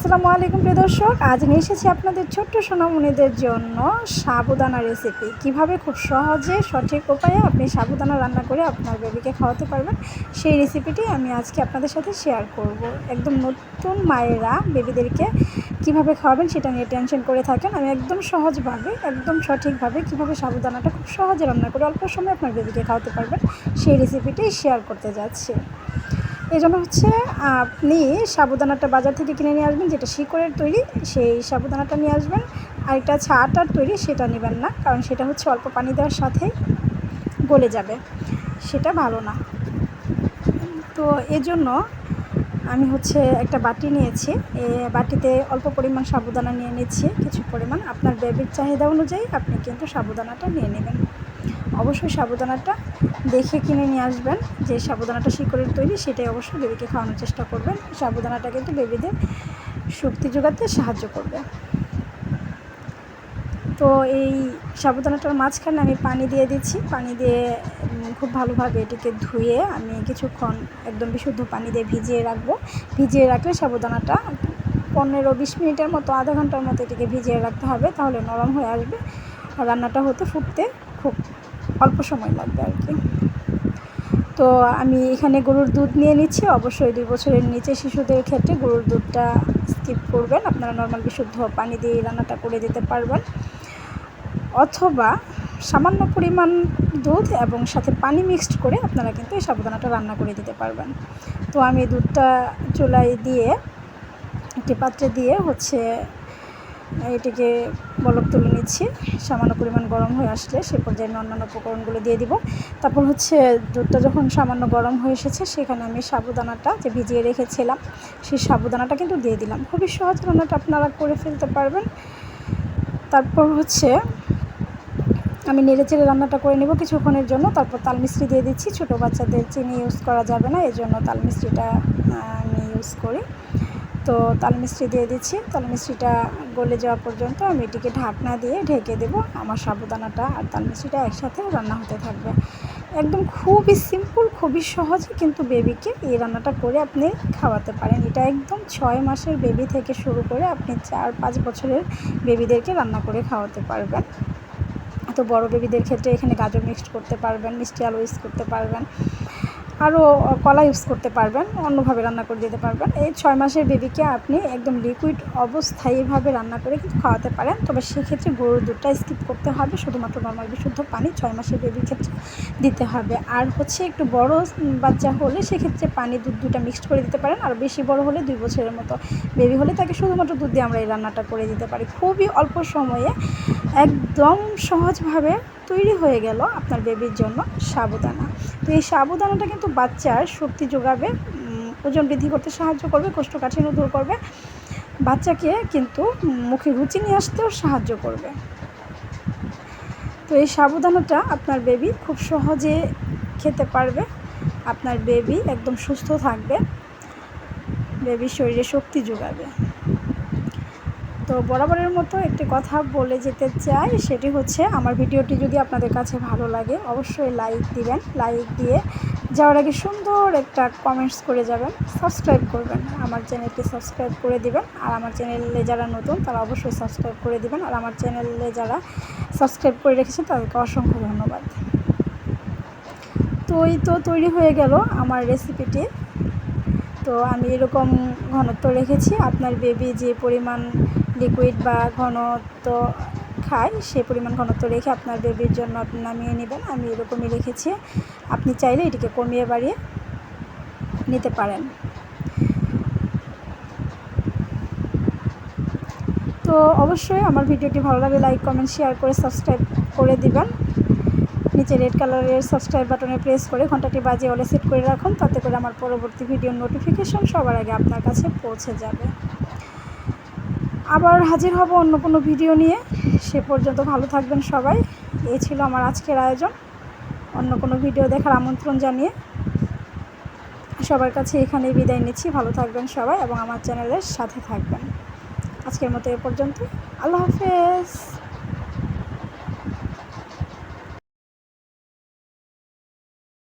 আসসালামু আলাইকুম প্রিয় দর্শক। আজ নিয়ে এসেছি আপনাদের ছোট্ট সোনামণিদের জন্য সাবুদানা রেসিপি কীভাবে খুব সহজে, সঠিক উপায়ে আপনি সাবুদানা রান্না করে আপনার বেবিকে খাওয়াতে পারবেন, সেই রেসিপিটি আমি আজকে আপনাদের সাথে শেয়ার করব। একদম নতুন মায়েরা বেবিদেরকে কীভাবে খাওয়াবেন সেটা নিয়ে টেনশন করে থাকেন। আমি একদম সহজভাবে, একদম সঠিকভাবে কীভাবে সাবুদানাটা খুব সহজে রান্না করে অল্প সময় আপনার বেবিকে খাওয়াতে পারবেন, সেই রেসিপিটি শেয়ার করতে যাচ্ছি। এই জন্য হচ্ছে আপনি সাবুদানাটা বাজার থেকে কিনে নিয়ে আসবেন, যেটা শিকড়ের তৈরি, সেই সাবুদানাটা নিয়ে আসবেন। আরেকটা আছে আটার তৈরি, সেটা নেবেন না, কারণ সেটা হচ্ছে অল্প পানি দেওয়ার সাথে গলে যাবে। সেটা ভালো না। তো এজন্য আমি হচ্ছে একটা বাটি নিয়েছি। এ বাটিতে অল্প পরিমাণ সাবুদানা নিয়ে নিচ্ছি, কিছু পরিমাণ। আপনার বেবির চাহিদা অনুযায়ী আপনি কিন্তু সাবুদানাটা নিয়ে নেবেন। অবশ্যই সাবুদানাটা দেখে কিনে নিয়ে আসবেন। যে সাবুদানাটা শিকড়ের তৈরি, সেটাই অবশ্যই বেবিকে খাওয়ানোর চেষ্টা করবেন। সাবুদানাটা কিন্তু বেবিদের শক্তি যোগাতে সাহায্য করবে। তো এই সাবুদানাটার মাঝখানে আমি পানি দিয়ে দিচ্ছি। পানি দিয়ে খুব ভালোভাবে এটিকে ধুয়ে আমি কিছুক্ষণ একদম বিশুদ্ধ পানি দিয়ে ভিজিয়ে রাখব। ভিজিয়ে রাখলে সাবুদানাটা পনেরো বিশ মিনিটের মতো, আধা ঘণ্টার মতো এটিকে ভিজিয়ে রাখতে হবে। তাহলে নরম হয়ে আসবে। রান্নাটা হতে ফুটতে খুব অল্প সময় লাগবে আর কি। তো আমি এখানে গরুর দুধ নিয়ে নিচ্ছি। অবশ্যই দুই বছরের নিচে শিশুদের ক্ষেত্রে গরুর দুধটা স্কিপ করবেন। আপনারা নর্মাল বিশুদ্ধ পানি দিয়ে রান্নাটা করে দিতে পারবেন। অথবা সামান্য পরিমাণ দুধ এবং সাথে পানি মিক্সড করে আপনারা কিন্তু এই সাবুদানাটা রান্না করে দিতে পারবেন। তো আমি দুধটা চুলায় দিয়ে একটি পাত্রে দিয়ে হচ্ছে এটিকে বলক তুলে নিচ্ছি। সামান্য পরিমাণ গরম হয়ে আসলে সে পর্যায়ে আমি অন্যান্য উপকরণগুলো দিয়ে দিব। তারপর হচ্ছে দুধটা যখন সামান্য গরম হয়ে এসেছে, সেখানে আমি সাবুদানাটা যে ভিজিয়ে রেখেছিলাম, সেই সাবুদানাটা কিন্তু দিয়ে দিলাম। খুবই সহজ রান্নাটা আপনারা করে ফেলতে পারবেন। তারপর হচ্ছে আমি নেড়ে চেড়ে রান্নাটা করে নেব কিছুক্ষণের জন্য। তারপর তাল দিয়ে দিচ্ছি। ছোটো বাচ্চাদের চিনি ইউজ করা যাবে না এই জন্য তাল মিস্ত্রিটা আমি ইউজ করি। তো তাল মিষ্টি দিয়ে দিচ্ছি। তাল মিষ্টিটা গলে যাওয়া পর্যন্ত আমি এটিকে ঢাকনা দিয়ে ঢেকে দেব। আমার সাবুদানাটা আর তাল মিষ্টিটা একসাথে রান্না হতে থাকবে। একদম খুবই সিম্পল খুবই সহজে, কিন্তু বেবিকে এই রান্নাটা করে আপনি খাওয়াতে পারেন। এটা একদম ছয় মাসের বেবি থেকে শুরু করে আপনি চার পাঁচ বছরের বেবিদেরকে রান্না করে খাওয়াতে পারবেন। তো বড় বেবিদের ক্ষেত্রে এখানে গাজর মিক্সড করতে পারবেন, মিষ্টি আলু ইউজ করতে পারবেন। আরও কলা ইউজ করতে পারবেন, অন্যভাবে রান্না করে দিতে পারবেন। এই ছয় মাসের বেবিকে আপনি একদম লিকুইড অবস্থায়ীভাবে রান্না করে কিন্তু খাওয়াতে পারেন। তবে সেক্ষেত্রে গরুর দুধটা স্কিপ করতে হবে। শুধুমাত্র নর্মাল বিশুদ্ধ পানি ছয় মাসের বেবির ক্ষেত্রে দিতে হবে। আর হচ্ছে একটু বড় বাচ্চা হলে সেক্ষেত্রে পানি, দুধ দুটা মিক্সড করে দিতে পারেন। আর বেশি বড় হলে দুই বছরের মতো বেবি হলে তাকে শুধুমাত্র দুধ দিয়ে আমরা এই রান্নাটা করে দিতে পারি। খুবই অল্প সময়ে একদম সহজভাবে তৈরি হয়ে গেল আপনার বেবির জন্য সাবুদানা। তো এই সাবুদানাটা কিন্তু বাচ্চার শক্তি যোগাবে ওজন বৃদ্ধি করতে সাহায্য করবে, কোষ্ঠকাঠিন্য দূর করবে। বাচ্চাকে কিন্তু মুখে রুচি নিয়ে আসতেও সাহায্য করবে। তো এই সাবুদানাটা আপনার বেবি খুব সহজে খেতে পারবে। আপনার বেবি একদম সুস্থ থাকবে। বেবির শরীরে শক্তি যোগাবে। তো বরাবরের মতো একটি কথা বলে যেতে চাই, সেটি হচ্ছে আমার ভিডিওটি যদি আপনাদের কাছে ভালো লাগে, অবশ্যই লাইক দিবেন। লাইক দিয়ে যাওয়ার আগে সুন্দর একটা কমেন্টস করে যাবেন সাবস্ক্রাইব করবেন। আমার চ্যানেলটি সাবস্ক্রাইব করে দিবেন। আর আমার চ্যানেলে যারা নতুন, তারা অবশ্যই সাবস্ক্রাইব করে দিবেন। আর আমার চ্যানেলে যারা সাবস্ক্রাইব করে রেখেছেন, তাদেরকে অসংখ্য ধন্যবাদ। তো এই তো তৈরি হয়ে গেল আমার রেসিপিটি তো আমি এরকম ঘনত্ব রেখেছি। আপনার বেবি যে পরিমাণ লিকুইড বা ঘনত্ব খায়, সে পরিমাণ ঘনত্ব রেখে আপনার বেবির জন্য আপনি নামিয়ে নেবেন। আমি এরকমই রেখেছি। আপনি চাইলে এটিকে কমিয়ে বাড়িয়ে নিতে পারেন। তো অবশ্যই আমার ভিডিওটি ভালো লাগে লাইক কমেন্ট শেয়ার করে সাবস্ক্রাইব করে দিবেন। নিচে রেড কালারের সাবস্ক্রাইব বাটনে প্রেস করে ঘন্টাটি বাজিয়ে অলে সেট করে রাখুন, তাতে করে আমার পরবর্তী ভিডিও নোটিফিকেশন সবার আগে আপনার কাছে পৌঁছে যাবে। আবার হাজির হব অন্য কোনো ভিডিও নিয়ে। সে পর্যন্ত ভালো থাকবেন সবাই। এই ছিল আমার আজকের আয়োজন। অন্য কোনো ভিডিও দেখার আমন্ত্রণ জানিয়ে সবার কাছে এখানেই বিদায় নিচ্ছি। ভালো থাকবেন সবাই এবং আমার চ্যানেলের সাথে থাকবেন। আজকের মতো এ পর্যন্ত আল্লাহ হাফেজ।